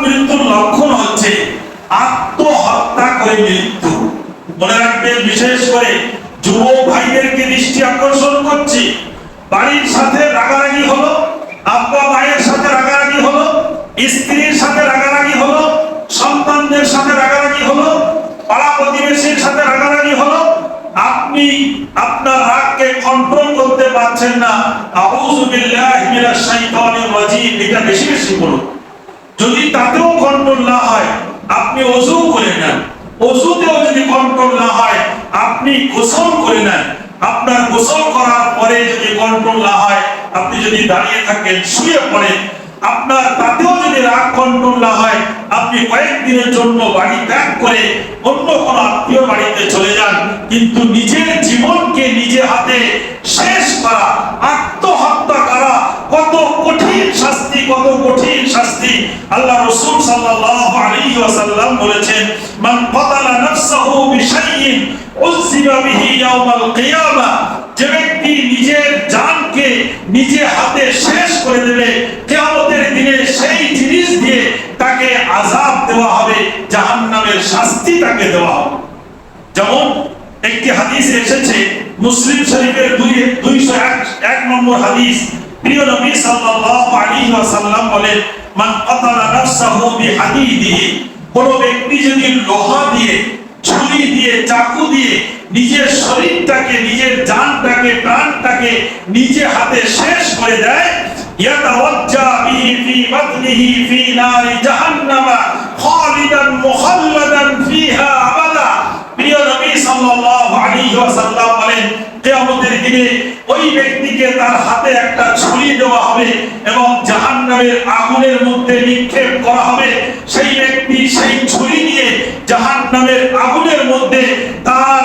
মৃত্যুর লক্ষণ হচ্ছে আত্মহত্যা করে মৃত্যু। মনে রাখবেন, বিশেষ করে যুবক ভাইদেরকে দৃষ্টি আকর্ষণ করছি। বাড়ির সাথে রাগারাগি হলো আব্বা মায়ের সাথে রাগারাগি হলো, স্ত্রীর সাথে রাগারাগি হলো, সন্তানদের সাথে রাগারাগি হলো, পাড়া প্রতিবেশীর সাথে রাগারাগি হলো। আপনি আপনার রাগকে কন্ট্রোল করতে পারছেন না। আউযু বিল্লাহি মিনাশ শাইতানির রাজিম। এটা বেশি বেশি বলুন। যদি তাতেও কন্ট্রোল না হয়, আপনি ওযু করে নেন। ওযুতেও যদি কন্ট্রোল না হয়, আপনি গোসল করে নেন। আপনার গোসল করার পরে যদি কন্ট্রোল না হয়, আপনি যদি দাঁড়িয়ে থাকেন, শুয়ে পড়েন, আপনার তাতেও যদি রাগ কন্ট্রোল না হয়, আপনি কয়েকদিনের জন্য বাড়ি ত্যাগ করে অন্য কোন আত্মীয় বাড়িতে চলে যান। কিন্তু নিজের জীবনকে নিজে হাতে শেষ করা আত্মহত্যা করা কত কঠিন শাস্তি কত কঠিন শাস্তি আল্লাহ রাসূল সাল্লাল্লাহু আলাইহি ওয়াসাল্লাম বলেছেন, মান কাতালা নাফসাহু বিশাইইন উযিবা বিহি ইয়াউমাল কিয়ামা যে ব্যক্তি নিজের জানকে নিজে হাতে শেষ করে দেবে, কিয়ামতের দিনে সেই জিনিস দিয়ে তাকে আযাব দেওয়া হবে, জাহান্নামের শাস্তি তাকে দেওয়া হবে। যেমন একটি হাদিসে এসেছে, মুসলিম শরীফের দুই দুইশো এক নম্বর হাদিস প্রিয় নবী সাল্লাল্লাহু আলাইহি ওয়াসাল্লাম বলেন, মান কাতালা নাফসাহু বিহাদিদিহি কোন ব্যক্তি যদি লোহা দিয়ে, ছুরি দিয়ে, চাকু দিয়ে নিজের শরীরটাকে, নিজের জানটাকে, প্রাণটাকে নিজে হাতে শেষ করে দেয়, ইয়াতাওয়াজ্জা বিহি ফি বাতনিহি ফি নারি জাহান্নামা খালিদান মুখাল্লাদান ফিহা আবাদা। প্রিয় নবী সাল্লাল্লাহু বলেন দিনে ওই ব্যক্তিকে তার হাতে একটা ছুরি দেওয়া হবে এবং আগুনের মধ্যে নিক্ষেপ করা হবে। সেই ব্যক্তি সেই ছুরি নিয়ে আগুনের মধ্যে তার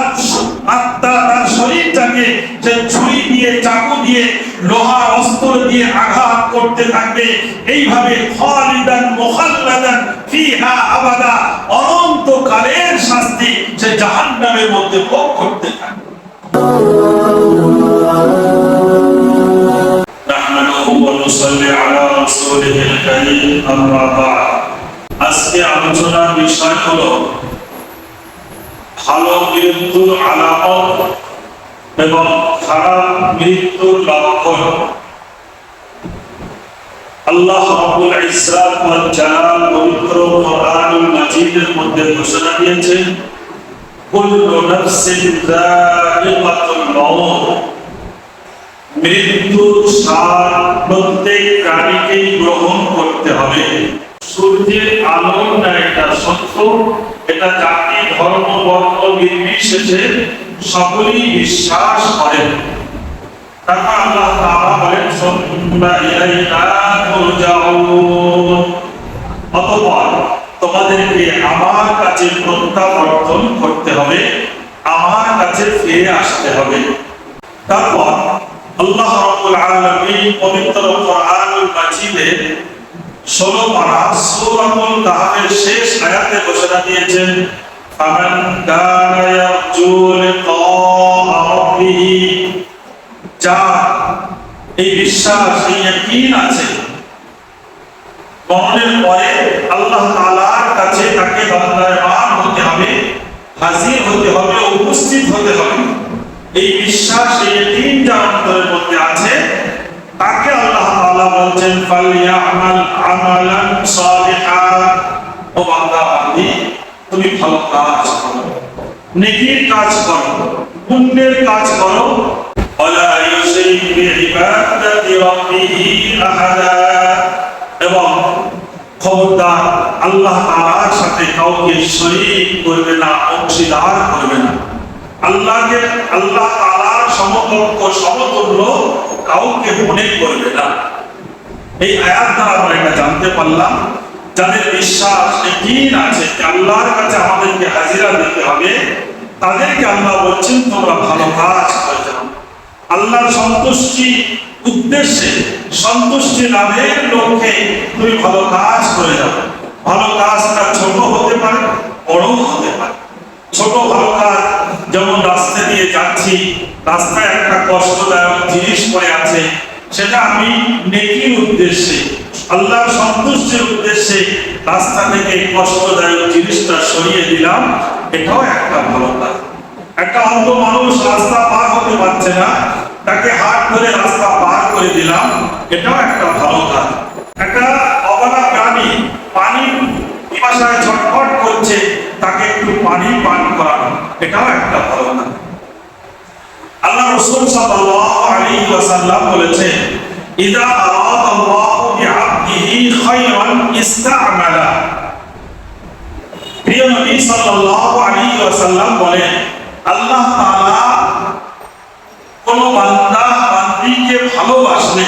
আত্মা, তার শরীরটাকে সে ছুরি দিয়ে, চাকু দিয়ে, লোহার অস্ত্র দিয়ে আঘাত করতে থাকবে, এইভাবে খালিদান ফিহা আবাদা জাহান্নামের মধ্যে ভোগ করতে আজকে আলোচনার বিষয় ভালো মৃত্যুর আলামত এবং খারাপ মৃত্যুর লক্ষণ। আল্লাহ রাব্বুল ইসরাত ওয়াল পবিত্র মধ্যে ঘোষণা দিয়েছেন কুল্লু নাফসিন যায়িকাতুল মাউত মৃত্যুর স্বাদ প্রত্যেক প্রাণীকেই গ্রহণ করতে হবে। সূর্যের আলো এটা সত্য? এটা জাতি, ধর্ম, বর্ণ, নির্বিশেষে সকলেই বিশ্বাস করেন তারপর আল্লাহ তাআলা বলেন তোমাদেরকে আমার কাছে প্রত্যাবর্তন করতে হবে, আমার কাছে ফিরে আসতে হবে। তারপর আল্লাহ রাব্বুল আলামিন পবিত্র কোরআনুল মাজিদে 16 পারা সূরাতুল কাহফের শেষ আয়াতে ঘোষণা দিয়েছেন, ফামান কানা ইয়ারজু লিকা রাব্বিহি যার এই বিশ্বাস, এই ইয়াকিন আছে মরণের পরে আল্লাহ তাআলার কাছে তাকে দণ্ডায়মান হতে হবে, হাজির হতে হবে, উপস্থিত হতে হবে। এই বিশ্বাস, এই যার অন্তরের মধ্যে আছে, তাকে আল্লাহ তাআলা বলছেন, ফালিয়ামাল আমালান সালিহা। ও বান্দা বান্দি তুমি ভালো কাজ করো, নেকির কাজ করো, পুণ্যের কাজ করো। ওয়ালা ইউশরিক বিইবাদাতি রাব্বিহি আহাদা। এবং খবরদার, আল্লাহ তাআলার সাথে কাউকে শরীক করবে না, অংশীদার করবে না। আল্লাহকে, আল্লাহ তাআলার সমকক্ষ, সমতুল্য কাউকে মনে করবে না। এই আয়াত দ্বারা আমরা এটা জানতে পারলাম, যাদের বিশ্বাস একদিন আছে আল্লাহর কাছে আমাদেরকে হাজিরা দিতে হবে, তাদেরকে আল্লাহ বলছেন, তোমরা ভালো কাজ আল্লাহর সন্তুষ্টি উদ্দেশ্যে, সন্তুষ্টি লাভের লক্ষ্যে তুমি ভালো কাজ করে যাও। ভালো কাজটা ছোট হতে পারে বড় হতে পারে। ছোট ভালো কাজ, যেমন রাস্তা দিয়ে যাচ্ছি, রাস্তায় একটা কষ্টদায়ক জিনিস পড়ে আছে, সেটা আমি নেকির উদ্দেশ্যে, আল্লাহর সন্তুষ্টির উদ্দেশ্যে রাস্তা থেকে কষ্টদায়ক জিনিসটা সরিয়ে দিলাম, এটাও একটা ভালো কাজ। একটা অন্ধ মানুষ রাস্তা পার হতে পারছে না তাকে হাত ধরে রাস্তা পার করে দিলাম। এটাও একটা ভালো কাজ। একটা অবলা প্রাণী পানি পিপাসায় ছটফট করছে, তাকে একটু পানি পান করানো। এটাও একটা ভালো কাজ। আল্লাহ রাসূল সাল্লাল্লাহু আলাইহি ওয়াসাল্লাম বলেছেন, ইদা আরাদাল্লাহু বিআবদিহি খায়রান ইস্তা'মালা। প্রিয় নবী সাল্লাল্লাহু আলাইহি ওয়াসাল্লাম বলেন আল্লাহ তাআলা কোন বান্দা বান্দিকে ভালোবাসলে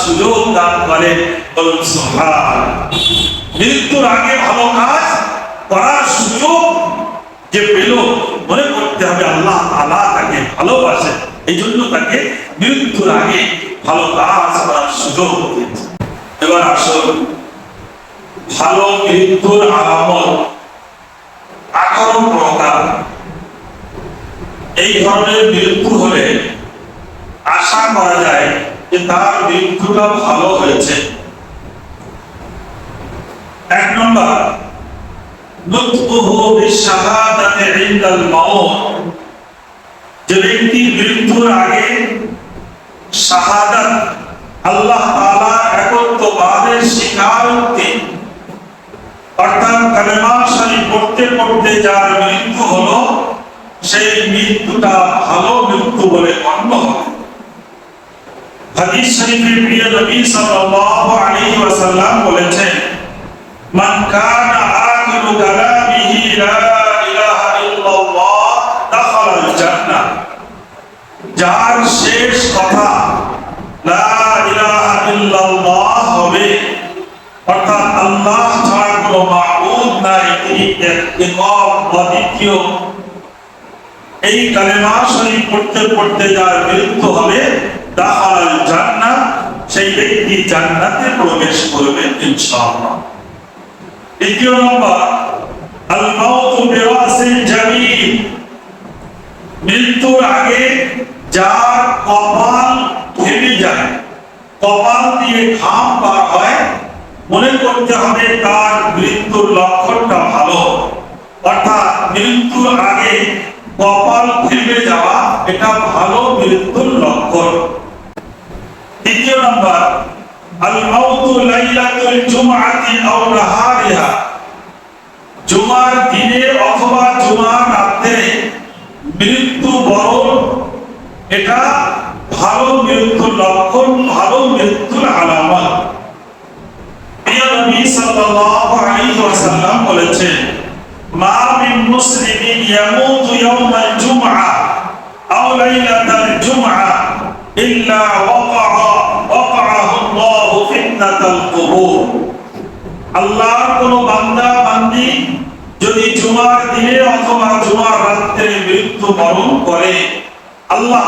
সুবহান মৃত্যুর আগে ভালো কাজ করার সুযোগ যে পেল, মনে করতে হবে আল্লাহ তাআলা তাকে ভালোবাসেন এই জন্য তাকে মৃত্যুর আগে ভালো কাজ করার সুযোগ এবার আসুন, ভালো মৃত্যুর আলামত আঠারো প্রকার। এই ধরনের মৃত্যু হলে আশা করা যায় যে তার মৃত্যুটা ভালো হয়েছে। এক নম্বর যে ব্যক্তি মৃত্যুর আগে শাহাদাত আল্লাহ তাআলা একত্ববাদের স্বীকারোক্তি অর্থাৎ পড়তে পড়তে যার মৃত্যু হলো, সেই মৃত্যুটা ভালো মৃত্যু বলে গণ্য হবে। হাদিস শরীফে প্রিয় নবী সাল্লাল্লাহু আলাইহি ওয়াসাল্লাম বলেছেন, মান কানা আখিরু কালামিহি, লা ইলাহা ইল্লাল্লাহ দাখালাল জান্নাহ। যার শেষ কথা, লা ইলাহা ইল্লাল্লাহ হবে, অর্থাৎ আল্লাহ ছাড়া কোনো মাবুদ নাই, তিনি একক অদ্বিতীয় এই কালেমা শরীফ পড়তে পড়তে যার মৃত্যু হবে দাখালাল জান্নাহ সেই ব্যক্তি জান্নাতে প্রবেশ করবে ইনশাআল্লাহ। দ্বিতীয় নম্বর আল মাউত বিরাসিল জামিল। মৃত্যুর আগে যার কপাল ঘেমে যায়, কপাল দিয়ে বার হয়, মনে করতে হবে তার মৃত্যুর লক্ষণটা ভালো। অর্থাৎ মৃত্যুর আগে কপাল ঘেমে যাওয়া, এটা ভালো মৃত্যুর লক্ষণ। তৃতীয় নাম্বার আল মাউতু লাইলাতুল জুমআতি আও নাহারিহা। জুমার দিনে অথবা জুমার রাতে মৃত্যু বরণ, এটা ভালো মৃত্যু লক্ষণ, ভালো মৃত্যুর আলামত প্রিয় নবী সাল্লাল্লাহু আলাইহি ওয়াসাল্লাম বলেছেন মা মিন মুসলিমিন ইয়ামুতু ইয়াওমাল জুমআ আও লাইলাতাল জুমআ ইল্লা ওয়াকাআ ওয়াকাআহু আল্লাহু ফিতনাতাল কুবুর আল্লাহর কোন বান্দা বান্দি যদি জুমার দিনে অথবা জুমার রাত্রে মৃত্যু বরণ করে, আল্লাহ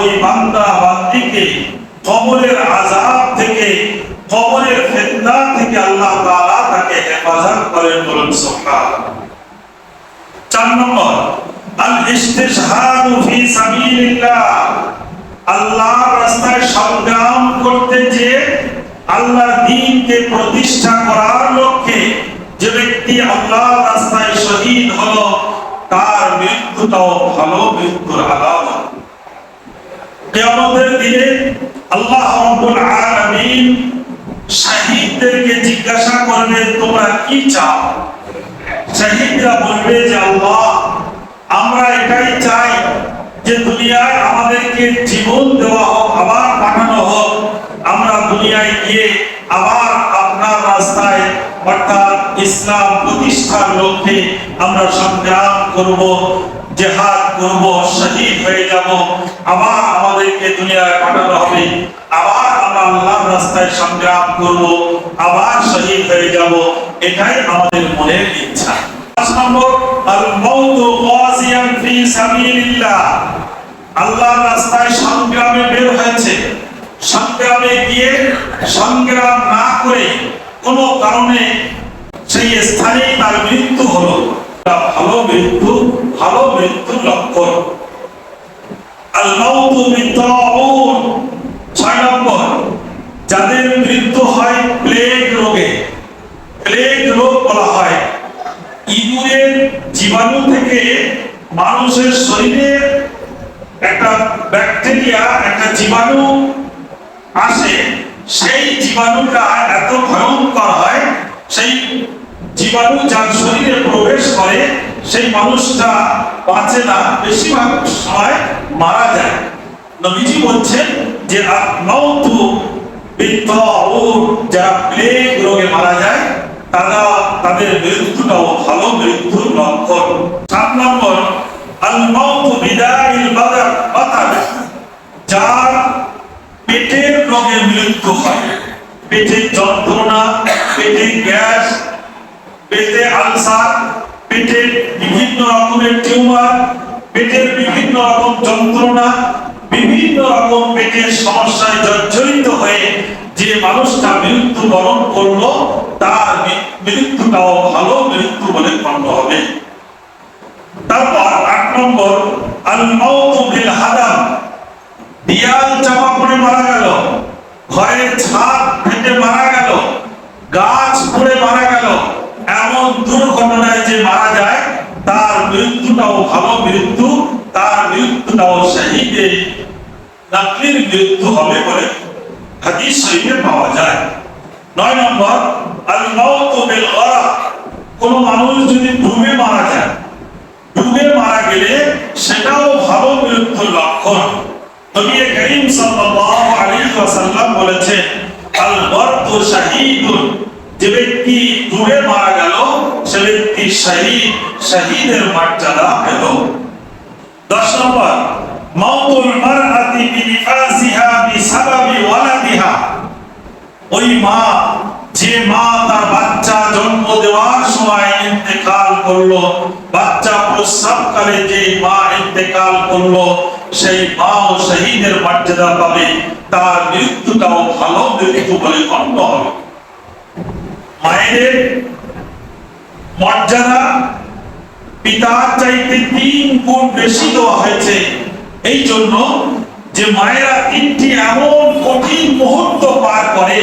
ওই বান্দা বান্দিকে কবরের আযাব থেকে, কবরের ফিতনা থেকে আল্লাহ তাআলা তাকে হেফাজত করেন বলুন সুবহানাল্লাহ। চার নম্বর আল ইস্তিশহাদু ফি সাবিলিল্লাহ। আল্লাহর রাস্তায় সংগ্রাম করতে যে দ্বীনকে প্রতিষ্ঠা করার লক্ষ্যে যে ব্যক্তি আল্লাহ রাস্তায় শহীদ হলো তার মৃত্যুটাও ভালো, মৃত্যুর আলামত। কিয়ামতের দিনে আল্লাহ রাব্বুল আলামিন জিজ্ঞাসা করবে, তোমরা কি চাও? শহীদরা বলবে যে, আল্লাহ, আমরা এটাই চাই যে দুনিয়ায় আমাদেরকে জীবন দেওয়া হোক, আবার পাঠানো হোক। আমরা দুনিয়ায় গিয়ে আবার আপনার রাস্তায় অর্থাৎ ইসলাম প্রতিষ্ঠার লক্ষ্যে আমরা সংগ্রাম করব, জেহাদ করব, শহীদ হয়ে যাব। আবার আমাদেরকে দুনিয়ায় পাঠানো হবে। আবার আমরা আল্লাহর রাস্তায় সংগ্রাম করব, আবার শহীদ হয়ে যাব। এটাই আমাদের মনের ইচ্ছা। পাঁচ নম্বর ফি সাবিলিল্লাহ। আল্লাহর রাস্তায় সংগ্রামে বের হয়েছে। সংগ্রামে গিয়ে সংগ্রাম না করে কোনো কারণে সেই স্থানে তার মৃত্যু হলো। ভালো মৃত্যু, ভালো মৃত্যুর লক্ষণ। ছয় যাদের মৃত্যু হয় প্লেগ রোগে। প্লেগ রোগ বলা হয়। ইঁদুরের জীবাণু থেকে মানুষের শরীরে একটা ব্যাকটেরিয়া, একটা জীবাণু আসে। সেই জীবাণুটা এত ভয়ঙ্কর হয়, সেই জীবাণু যার শরীরে প্রবেশ করে, সেই মানুষটা বাঁচে না, বেশিরভাগ সময় মারা যায়। নবীজি বলছেন যে মাউতু বিত্তাউন যারা প্লেগ রোগে মারা যায়, তারা তাদের মৃত্যুটাও ভালো মৃত্যুর লক্ষণ। সাত নম্বর আল বিদাইল বাদার বাতার যার পেটের রোগে মৃত্যু হয়। পেটের যন্ত্রণা পেটে গ্যাস, পেটে আলসার পেটে বিভিন্ন রকমের টিউমার, পেটের বিভিন্ন রকম যন্ত্রণা, বিভিন্ন রকম পেটের সমস্যায় জর্জরিত হয়ে যে মানুষটা মৃত্যু বরণ করল, তার মৃত্যুটাও ভালো মৃত্যু বলে গণ্য হবে। তারপর আট নম্বর আল মাউতু বিল হাদাম, দেয়াল চাপা পড়ে মারা গেল ঘরের ছাদ ফেটে মারা গেল গাছ পড়ে মারা গেল। এমন দুর্ঘটনায় যে মারা যায়, তার মৃত্যুটাও ভালো মৃত্যু, তার মৃত্যুটাও শহীদে। নাকলির মৃত্যু হবে বলে হাদিস শরীফে পাওয়া যায়। নয় নম্বর আল মাউতু বিল গরাক কোন মানুষ যদি ডুবে মারা যায়, ডুবে মারা গেলে সেটাও ভালো মৃত্যুর লক্ষণ। নবী করিম সাল্লাল্লাহু আলাইহি ওয়াসাল্লাম বলেছেন ওই মা, যে মা তার বাচ্চা জন্ম দেওয়ার সময় ইন্তেকাল করল, বাচ্চা প্রস্রাবকালে যে মা ইন্তেকাল করল সেই মা শহীদের মর্যাদা পাবে, তার মৃত্যুটাও ভালো মৃত্যু বলে গণ্য হবে। মায়েদের মর্যাদা পিতার চাইতে তিন গুণ বেশি দেওয়া হয়েছে। এই জন্য যে মায়েরা তিনটি এমন কঠিন মুহূর্ত পার করে,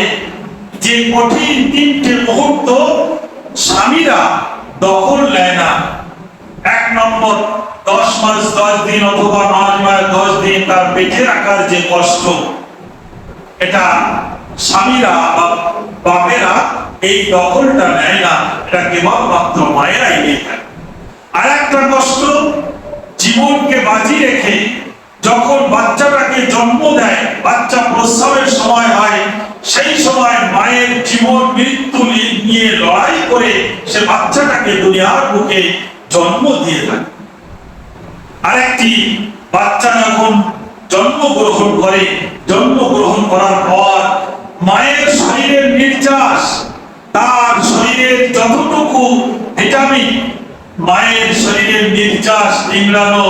যে কঠিন তিনটে মুহূর্ত স্বামীরা দখল নেয় না। এক নম্বর মাস দশ দিন অথবা নয় মাস দশ দিন তার পেটে রাখার যে কষ্ট, এটা স্বামীরা বা বাপেরা এই দখলটা নেয় না, এটা কেবলমাত্র মায়েরাই নিয়ে থাকে। আর একটা কষ্ট, জীবনকে বাজি রেখে যখন বাচ্চাটাকে জন্ম দেয়, বাচ্চা প্রস্রাবের সময় হয়, সেই সময় মায়ের জীবন মৃত্যু নিয়ে লড়াই করে সে বাচ্চাটাকে দুনিয়ার বুকে জন্ম দিয়ে থাকে। আরেকটি বাচ্চা যখন জন্মগ্রহণ করে, জন্মগ্রহণ করার পর মায়ের শরীরের নির্যাস, তার শরীরের যতটুকু ভিটামিন, মায়ের শরীরের নির্যাস নিংড়ানো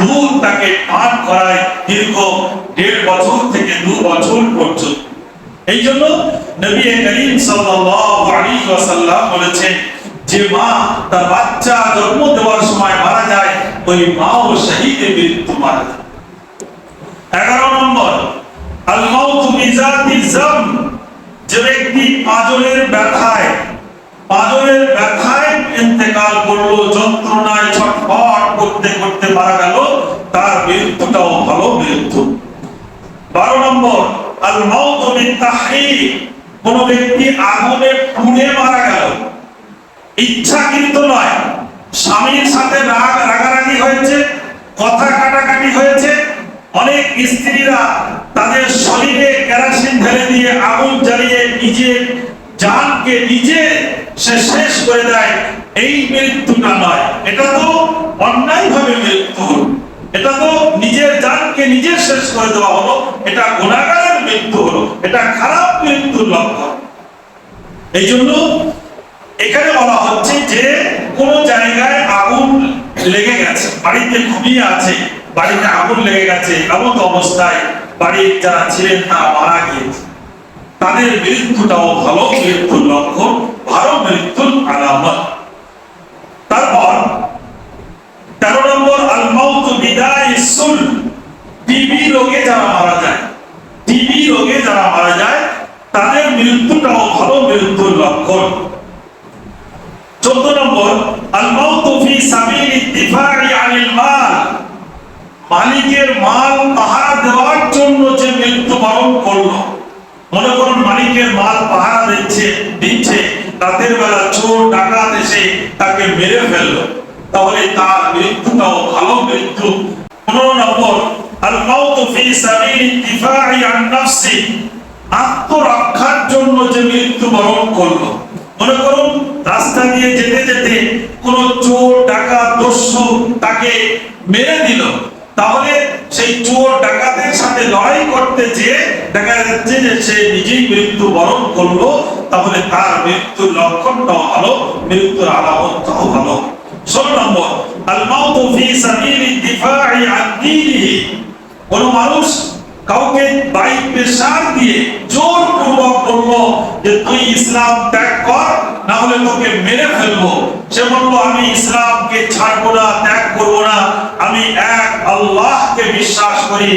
দুধ তাকে পান করায় দীর্ঘ দেড় বছর থেকে দু বছর পর্যন্ত। এই জন্য নবী করিম সাল্লাল্লাহু আলাইহি বলেছেন, যে মা তার বাচ্চা জন্ম দেওয়ার সময় মারা যায় ওই মা ও শহীদের মৃত্যু মারা যায়। এগারো নম্বর যে ব্যক্তি ব্যথায় ব্যথায় ইন্তেকাল করল, যন্ত্রণায় ছটফট করতে করতে মারা গেল, তার মৃত্যুটাও ভালো মৃত্যু। বারো নম্বর আল মাউতু বিতাহরিক, কোন ব্যক্তি আগুনে পুড়ে মারা গেল। ইচ্ছাকৃত নয়, স্বামীর সাথে রাগ রাগারাগি হয়েছে কথা কাটাকাটি হয়েছে অনেক স্ত্রীরা তাদের শরীরে কেরাসিন ঢেলে দিয়ে আগুন জ্বালিয়ে নিজের জানকে নিজে সে শেষ করে দেয়, এই মৃত্যুটা নয়। এটা তো অন্যায় ভাবে মৃত্যু। এটা তো নিজের জানকে নিজে শেষ করে দেওয়া হলো। এটা গুণাগারের মৃত্যু হলো। এটা খারাপ মৃত্যুর লক্ষণ। এই জন্য এখানে বলা হচ্ছে যে কোন জায়গায় আগুন লেগে গেছে। বাড়িতে ঘুমিয়ে আছে, বাড়িতে আগুন লেগে গেছে, এমন অবস্থায় বাড়ির যারা ছিলেন তারা মারা গিয়েছে। তাদের মৃত্যুটাও ভালো মৃত্যুর লক্ষণ, ভালো মৃত্যুর আলামত। তারপর তেরো নম্বর আল মাউতু বিদায় সুল। টিবি রোগে যারা মারা যায়, টিবি রোগে যারা মারা যায়, তাদের মৃত্যুটাও ভালো মৃত্যুর লক্ষণ। চোদ্দ নম্বর মালিকের মাল পাহারা দেওয়ার জন্য যে মৃত্যুবরণ করল, মনে করুন মালিকের মাল পাহারা দিচ্ছে দিচ্ছে, রাতের বেলা চোর ডাকাত এসে তাকে মেরে ফেলল। তাহলে তার মৃত্যুটাও ভালো মৃত্যু। পনেরো নম্বর আত্মরক্ষার জন্য যে মৃত্যুবরণ করল। মনে করুন, রাস্তা দিয়ে যেতে যেতে কোন চোর, ডাকাত, দস্যু তাকে মেরে দিল। তাহলে সেই চোর, ডাকাতের সাথে লড়াই করতে যেয়ে দেখা যাচ্ছে যে সে নিজেই মৃত্যু বরণ করল। তাহলে তার মৃত্যুর লক্ষণটাও ভালো, মৃত্যুর আলামতটাও ভালো। ষোলো নম্বর আল মাউতু ফি সাবিলি দিফাই আন কোন মানুষ কাউকে বাইক প্রেসার দিয়ে জোর পূর্বক বলল যে, তুই ইসলাম ত্যাগ কর, না হলে তোকে মেরে ফেলব। সে বলল, আমি ইসলামকে ছাড়বো না, ত্যাগ করব না। আমি এক আল্লাহকে বিশ্বাস করি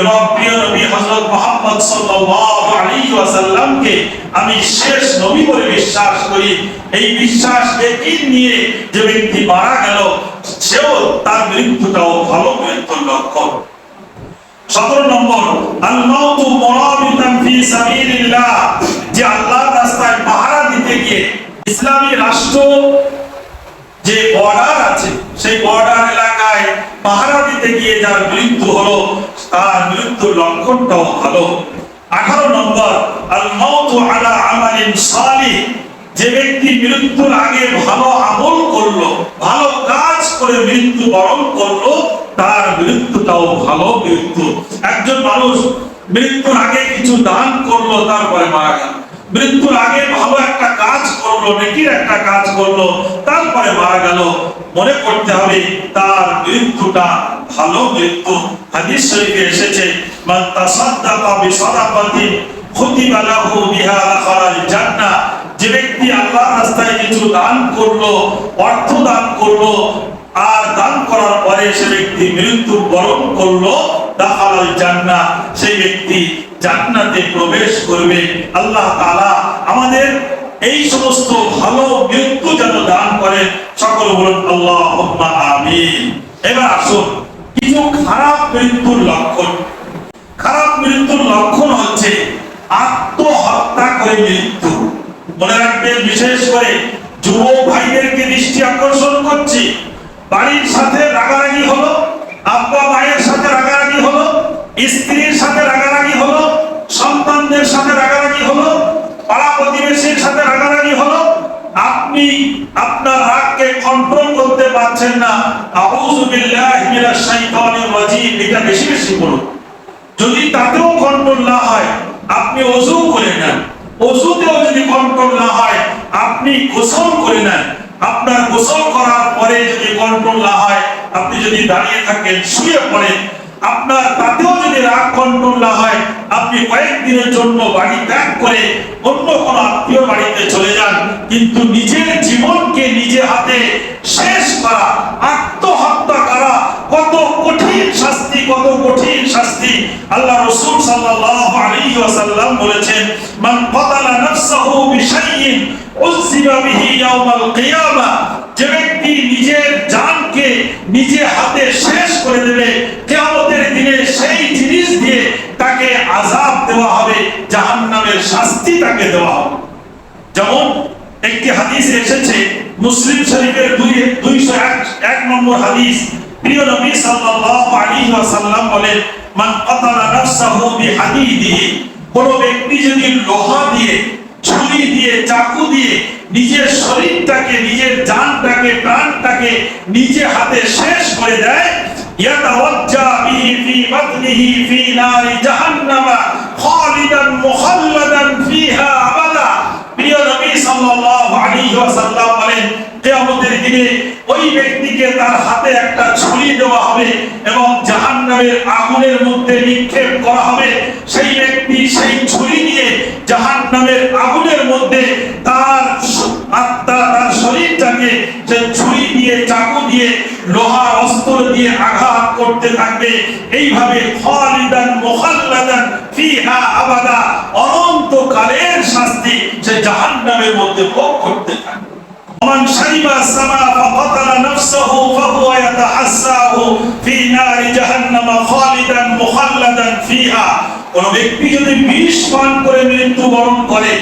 এবং প্রিয় নবী হযরত মুহাম্মদ সাল্লাল্লাহু আলাইহি ওয়াসাল্লামকে আমি শেষ নবী বলে বিশ্বাস করি। এই বিশ্বাস একই নিয়ে যে ব্যক্তি মারা গেল, সেও তার মৃত্যুটাও ভালো মৃত্যুর লক্ষণ। সতেরো নম্বর আল মাউতু মুরাবিতান ফি সাবিলিল্লাহ, যে আল্লাহর রাস্তায় পাহারা দিতে গিয়ে ইসলামী রাষ্ট্র যে বর্ডার আছে, সেই বর্ডার এলাকায় পাহারা দিতে গিয়ে যার মৃত্যু হলো, তার মৃত্যুর লক্ষণটাও ভালো। আঠারো নম্বর আল মাউতু আলা আমালিন সালিহ, যে ব্যক্তি মৃত্যুর আগে ভালো আমল করল, ভালো কাজ করে মৃত্যু বরণ করল তার মৃত্যুটাও ভালো মৃত্যু। একজন মানুষ মৃত্যুর আগে কিছু দান করল, তারপরে মারা গেল। মৃত্যুর আগে ভালো একটা কাজ করল, নেকির একটা কাজ করল, তারপরে মারা গেল। মনে করতে হবে তার মৃত্যুটা ভালো মৃত্যু। হাদিস শরীফে এসেছে, মান তাসাদ্দাকা বিসাদাকাতিন খুতিবা লাহু বিহা আখারাল জান্নাহ। যে ব্যক্তি আল্লাহর রাস্তায় কিছু দান করল, অর্থ দান করল আর দান করার পরে সে ব্যক্তি মৃত্যু বরণ করল সেই ব্যক্তি জান্নাতে প্রবেশ করবে। আল্লাহ আমাদের এই সমস্ত ভালো মৃত্যু যেন দান করে সকল বলুন, আল্লাহুম্মা আমিন। এবার আসুন, কিছু খারাপ মৃত্যুর লক্ষণ। খারাপ মৃত্যুর লক্ষণ হচ্ছে আত্মহত্যা করে মৃত্যু। মনে রাখবেন, বিশেষ করে যুবক ভাইদেরকে দৃষ্টি আকর্ষণ করছি। বাড়ির সাথে রাগারাগি হলো, আব্বা মায়ের সাথে রাগারাগি হলো, স্ত্রীর সাথে রাগারাগি হলো, সন্তানদের সাথে রাগারাগি হলো, পাড়া প্রতিবেশীর সাথে রাগারাগি হলো, আপনি আপনার রাগকে কন্ট্রোল করতে পারছেন না। আউযু বিল্লাহি মিনাশ শাইতানির রাজিম, এটা বেশি বেশি বলুন। যদি তাতেও কন্ট্রোল না হয়, আপনি ওযু করে নেন। ওযুতেও যদি কন্ট্রোল না হয়, আপনি গোসল করে নেন। আপনার গোসল করার পরে যদি কন্ট্রোল না হয়, আপনি যদি দাঁড়িয়ে থাকেন, শুয়ে পড়েন, আপনার তাতেও যদি রাগ কন্ট্রোল না হয়, আপনি কয়েকদিনের জন্য বাড়ি ত্যাগ করে অন্য কোনো আত্মীয় বাড়িতে চলে যান। কিন্তু নিজের জীবনকে নিজে হাতে শেষ করা, আত্মহত্যা কত কঠিন শাস্তি, কত কঠিন শাস্তি আল্লাহ রাসূল সাল্লাল্লাহু আলাইহি ওয়াসাল্লাম বলেছেন, মান কাতালা নাফসাহু বিশাইইন উযিবা বিহি ইয়াউমাল কিয়ামা যে ব্যক্তি নিজের জানকে নিজে হাতে শেষ করে দেবে, কিয়ামতের দিনে সেই জিনিস দিয়ে তাকে আযাব দেওয়া হবে, জাহান্নামের শাস্তি তাকে দেওয়া হবে। যেমন একটি হাদিসে এসেছে, মুসলিম শরীফের দুই দুইশো এক নম্বর হাদিস প্রিয় নবী সাল্লাল্লাহু আলাইহি ওয়াসাল্লাম বলেন, মান কাতালা নাফসাহু বিহাদিদিহি কোন ব্যক্তি যদি লোহা দিয়ে, ছুরি দিয়ে, চাকু দিয়ে নিজের শরীরটাকে, নিজের জানটাকে, প্রাণটাকে নিজে হাতে শেষ করে দেয়, ইয়াতাওয়াজ্জা বিহি ফি বাতনিহি ফি নারি জাহান্নামা খালিদান মুখাল্লাদান ফিহা আবাদা প্রিয় নবী সাল্লাল্লাহু আলাইহি ওয়াসাল্লাম বলেন কিয়ামতের দিনে ওই ব্যক্তিকে তার হাতে একটা ছুরি দেওয়া হবে এবং জাহান্নামের আগুনের মধ্যে নিক্ষেপ করা হবে। সেই ব্যক্তি সেই ছুরি নিয়ে জাহান্নামের আগুনের মধ্যে তার আত্মা, তার শরীরটাকে সে ছুরি দিয়ে, চাকু দিয়ে, লোহার অস্ত্র দিয়ে আঘাত করতে থাকবে। এইভাবে খালিদান মুখাল্লাদান ফিহা আবাদা। অনন্তকালের শাস্তি সে জাহান্নামের মধ্যে ভোগ করতে থাকবে। ومن شرب السماء فقتل نفسه فهو يتحساه في نار جهنم خالدا مخلدا فيها কোন ব্যক্তি যদি বিষ পান করে মৃত্যুবরণ করে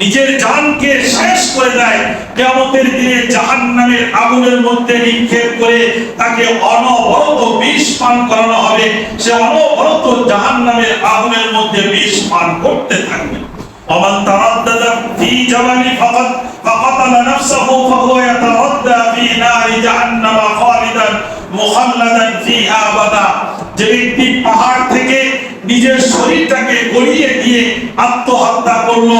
নিজের জানকে শেষ করে দেয় কিয়ামতের দিনে জাহান্নামের আগুনের মধ্যে নিক্ষেপ করে তাকে অনবরত বিষ পান করানো হবে সে অনবরত জাহান্নামের আগুনের মধ্যে বিষ পান করতে থাকবে ومن تردد في جبل فقد فقتل نفسه فهو يتردى في نار جهنم خالدا مخلدا فيها أبدا. যে পাহাড় থেকে নিজের শরীরটাকে গড়িয়ে দিয়ে আত্মহত্যা করল,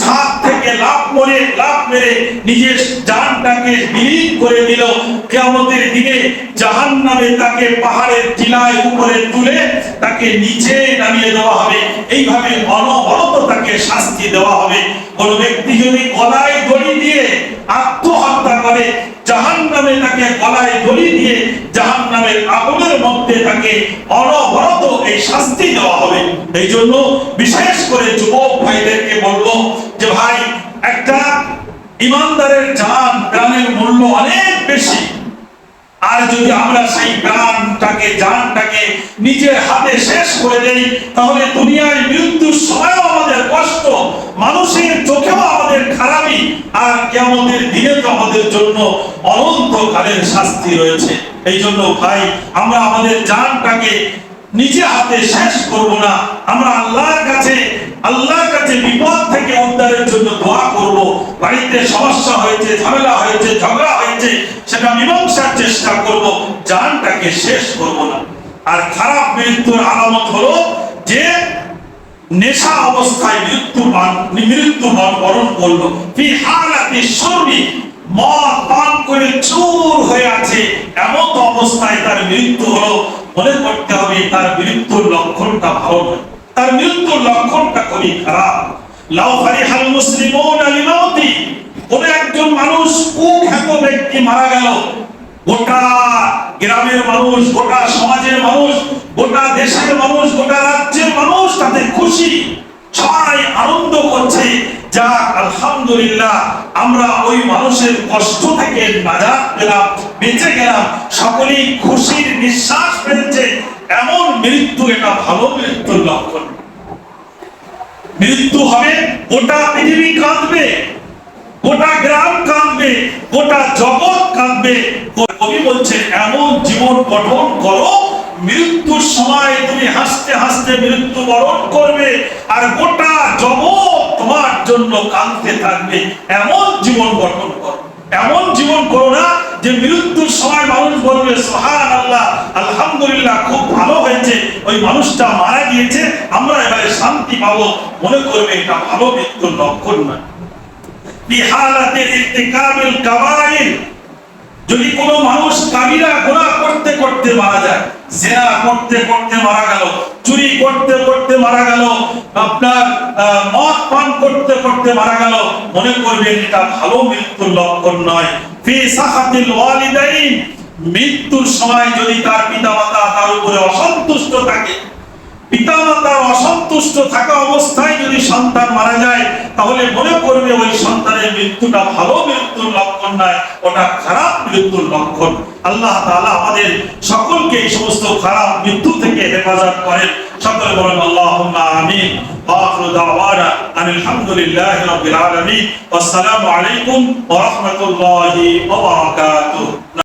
ছাদ থেকে লাভ করে লাভ মেরে নিজের জানটাকে বিলীন করে দিল। কিয়ামতের দিনে জাহান্নামে তাকে পাহাড়ের টিলায় উপরে তুলে তাকে নিচে নামিয়ে দেওয়া হবে। এইভাবে অনবরত তাকে শাস্তি দেওয়া হবে। কোন ব্যক্তি যদি গলায় দড়ি দিয়ে আত্মহত্যা করে জাহান্নামে তাকে গলায় দড়ি দিয়ে জাহান নামের আগুনের মধ্যে তাকে অনবরত এই শাস্তি দেওয়া হবে। এই জন্য বিশেষ করে যুবক ভাইদেরকে বলব যে ভাই, একটা ইমানদারের জান প্রাণের মূল্য অনেক বেশি। আর যদি আমরা সেই প্রাণটাকে, জানটাকে নিজের হাতে শেষ করে দেই, তাহলে দুনিয়ায় মৃত্যুর সময়ও আমাদের কষ্ট, মানুষের চোখেও আমাদের খারাপই, আর কেমনের দিনে তো আমাদের জন্য অনন্তকালের শাস্তি রয়েছে। এই জন্য ভাই, আমরা আমাদের জানটাকে নিজে হাতে শেষ করব না। আমরা আল্লাহর কাছে আল্লাহর কাছে বিপদ থেকে উদ্ধারের জন্য দোয়া করব। বাড়িতে সমস্যা হয়েছে, ঝামেলা হয়েছে, ঝগড়া সেটা মীমাংসার চেষ্টা করব, জানটাকে শেষ করব না। আর খারাপ মৃত্যুর আলামত হলো যে নেশা অবস্থায় মৃত্যু মৃত্যু বরণ- করল। ফি হালাতি শরবি মদ পান করে চুর হয়ে আছে। এমন অবস্থায় তার মৃত্যু হলো। মনে করতে হবে তার মৃত্যুর লক্ষণটা ভালো নয়। তার মৃত্যুর লক্ষণটা খুবই খারাপ। লাউ ফারিহাল মুসলিমুন লিমাউতি কোন একজন মানুষ কুখ্যাত ব্যক্তি মারা গেল। গোটা গ্রামের মানুষ, গোটা সমাজের মানুষ, গোটা দেশের মানুষ, গোটা রাজ্যের মানুষ তাতে খুশি। সবাই আনন্দ করছে, যাক, আলহামদুলিল্লাহ, আমরা ওই মানুষের কষ্ট থেকে নাজাত পেলাম, বেঁচে গেলাম। সকলেই খুশির নিঃশ্বাস ফেলছে। এমন মৃত্যু, এটা ভালো মৃত্যুর লক্ষণ। মৃত্যু হবে, গোটা পৃথিবী কাঁদবে। গোটা গ্রাম কাঁদবে, গোটা জগৎ কাঁদবে। কবি বলছে এমন জীবন গঠন করো, মৃত্যুর সময় তুমি হাসতে হাসতে মৃত্যু বরণ করবে, আর গোটা জগৎ তোমার জন্য কাঁদতে থাকবে। এমন জীবন গঠন করো। এমন জীবন করো না যে মৃত্যুর সময় মানুষ বলবে সোহান আল্লাহ আলহামদুলিল্লাহ, খুব ভালো হয়েছে। ওই মানুষটা মারা গিয়েছে, আমরা এবারে শান্তি পাবো। মনে করবে, এটা ভালো মৃত্যুর লক্ষণ নয়। যদি কোনো মানুষ কাবিরা গুনাহ করতে করতে মারা যায়, জেনা করতে করতে মারা গেল, চুরি করতে করতে মারা গেল, আপনার মদ পান করতে করতে মারা গেল, মনে করবেন এটা ভালো মৃত্যুর লক্ষণ নয়। ফি সাহাতিল ওয়ালিদাইন, মৃত্যুর সময় যদি তার পিতা মাতা তার উপরে অসন্তুষ্ট থাকে পিতামাতার অসন্তুষ্ট থাকা অবস্থায় যদি সন্তান মারা যায়, তাহলে মনে করবে ওই সন্তানের মৃত্যুটা ভালো মৃত্যুর লক্ষণ নয়, ওটা খারাপ মৃত্যুর লক্ষণ। আল্লাহ তাআলা আমাদের সকলকে এই সমস্ত খারাপ মৃত্যু থেকে হেফাজত করেন। সকলে বলেন, আল্লাহুম্মা আমিন। আখিরু দাওয়ানা আনিল হামদুলিল্লাহি রাব্বিল আলামিন। ওয়াসসালামু আলাইকুম ওয়া রাহমাতুল্লাহি ওয়া বারাকাতুহু।